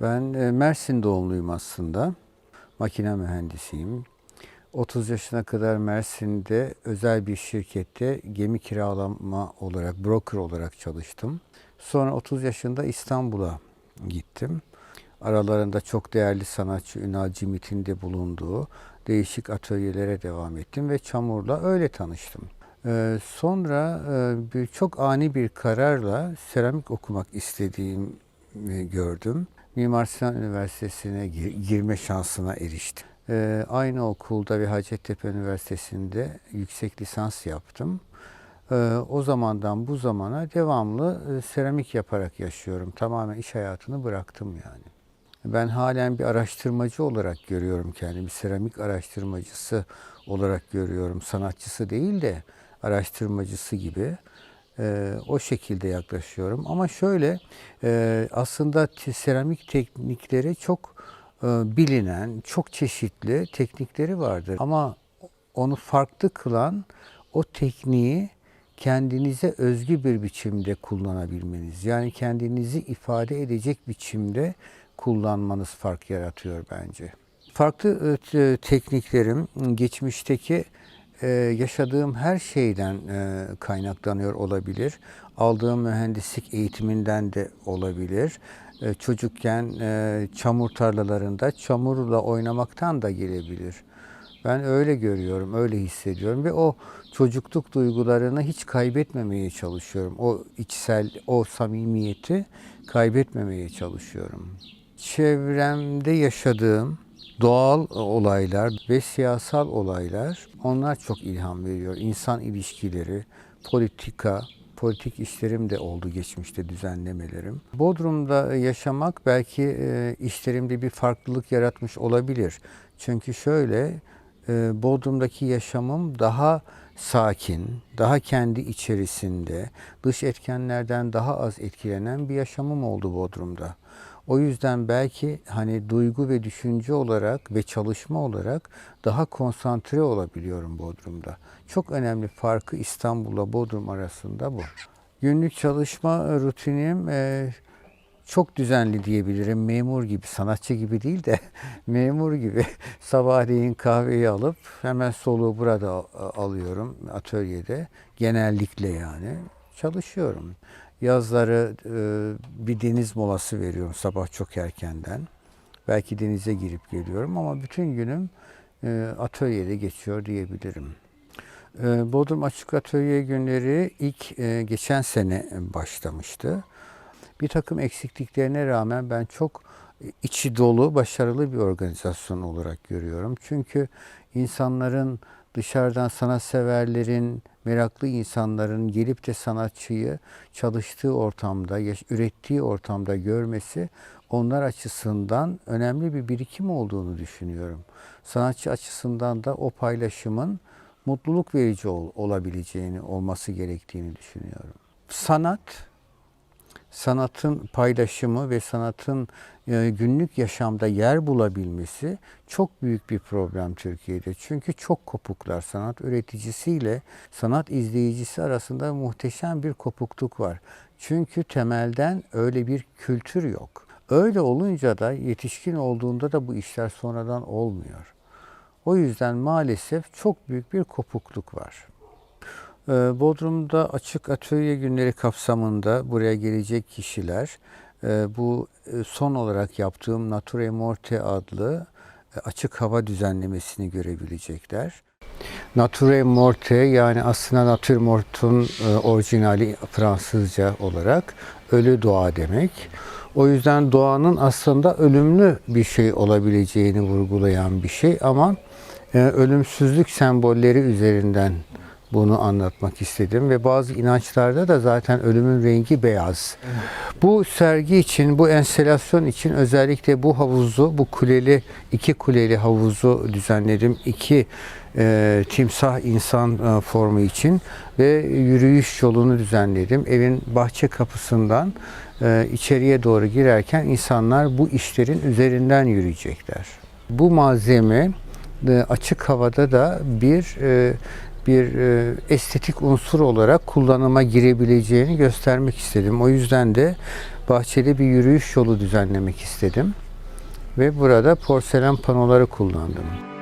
Ben e, Mersin doğumluyum aslında. Makine mühendisiyim. 30 yaşına kadar Mersin'de özel bir şirkette gemi kiralama olarak, broker olarak çalıştım. Sonra 30 yaşında İstanbul'a gittim. Aralarında çok değerli sanatçı Ünal Cimit'in de bulunduğu değişik atölyelere devam ettim ve çamurla öyle tanıştım. Ee, sonra e, bir, çok ani bir kararla seramik okumak istediğimi gördüm. Mimar Sinan Üniversitesi'ne gir- girme şansına eriştim. Ee, aynı okulda ve Hacettepe Üniversitesi'nde yüksek lisans yaptım. Ee, o zamandan bu zamana devamlı e, seramik yaparak yaşıyorum. Tamamen iş hayatını bıraktım yani. Ben halen bir araştırmacı olarak görüyorum kendimi. Seramik araştırmacısı olarak görüyorum. Sanatçısı değil de araştırmacısı gibi. Ee, o şekilde yaklaşıyorum. Ama şöyle e, aslında seramik teknikleri çok e, bilinen, çok çeşitli teknikleri vardır. Ama onu farklı kılan o tekniği kendinize özgü bir biçimde kullanabilmeniz. Yani kendinizi ifade edecek biçimde kullanmanız fark yaratıyor bence. Farklı e, tekniklerim geçmişteki e, yaşadığım her şeyden e, kaynaklanıyor olabilir. Aldığım mühendislik eğitiminden de olabilir. E, çocukken çamur tarlalarında çamurla oynamaktan da gelebilir. Ben öyle görüyorum, öyle hissediyorum ve o çocukluk duygularını hiç kaybetmemeye çalışıyorum. O içsel, o samimiyeti kaybetmemeye çalışıyorum. Çevremde yaşadığım doğal olaylar ve siyasal olaylar onlar çok ilham veriyor. İnsan ilişkileri, politika, politik işlerim de oldu geçmişte düzenlemelerim. Bodrum'da yaşamak belki e, işlerimde bir farklılık yaratmış olabilir. Çünkü şöyle e, Bodrum'daki yaşamım daha sakin, daha kendi içerisinde, dış etkenlerden daha az etkilenen bir yaşamım oldu Bodrum'da. O yüzden belki hani duygu ve düşünce olarak ve çalışma olarak daha konsantre olabiliyorum Bodrum'da. Çok önemli farkı İstanbul'la Bodrum arasında bu. Günlük çalışma rutinim e, çok düzenli diyebilirim. Memur gibi, sanatçı gibi değil de memur gibi sabahleyin kahveyi alıp hemen soluğu burada alıyorum atölyede. Genellikle yani çalışıyorum. Yazları e, bir deniz molası veriyorum sabah çok erkenden. Belki denize girip geliyorum ama bütün günüm e, atölyede geçiyor diyebilirim. E, Bodrum Açık Atölye günleri ilk e, geçen sene başlamıştı. Bir takım eksikliklerine rağmen ben çok içi dolu, başarılı bir organizasyon olarak görüyorum. Çünkü insanların dışarıdan sanatseverlerin, meraklı insanların gelip de sanatçıyı çalıştığı ortamda, ürettiği ortamda görmesi onlar açısından önemli bir birikim olduğunu düşünüyorum. Sanatçı açısından da o paylaşımın mutluluk verici ol- olabileceğini, olması gerektiğini düşünüyorum. Sanat sanatın paylaşımı ve sanatın e, günlük yaşamda yer bulabilmesi çok büyük bir problem Türkiye'de. Çünkü çok kopuklar. Sanat üreticisiyle sanat izleyicisi arasında muhteşem bir kopukluk var. Çünkü temelden öyle bir kültür yok. Öyle olunca da yetişkin olduğunda da bu işler sonradan olmuyor. O yüzden maalesef çok büyük bir kopukluk var. Ee, Bodrum'da açık atölye günleri kapsamında buraya gelecek kişiler e, bu e, son olarak yaptığım Nature Morte adlı e, açık hava düzenlemesini görebilecekler. Nature Morte yani aslında Nature Morte'un orijinali Fransızca olarak ölü doğa demek. O yüzden doğanın aslında ölümlü bir şey olabileceğini vurgulayan bir şey ama ölümsüzlük sembolleri üzerinden bunu anlatmak istedim ve bazı inançlarda da zaten ölümün rengi beyaz. Bu sergi için, bu enstelasyon için özellikle bu havuzu, bu kuleli, iki kuleli havuzu düzenledim. İki e, timsah insan e, formu için ve yürüyüş yolunu düzenledim. Evin bahçe kapısından e, içeriye doğru girerken insanlar bu işlerin üzerinden yürüyecekler. Bu malzeme e, açık havada da bir e, bir e, estetik unsur olarak kullanıma girebileceğini göstermek istedim. O yüzden de bahçeli bir yürüyüş yolu düzenlemek istedim. Ve burada porselen panoları kullandım.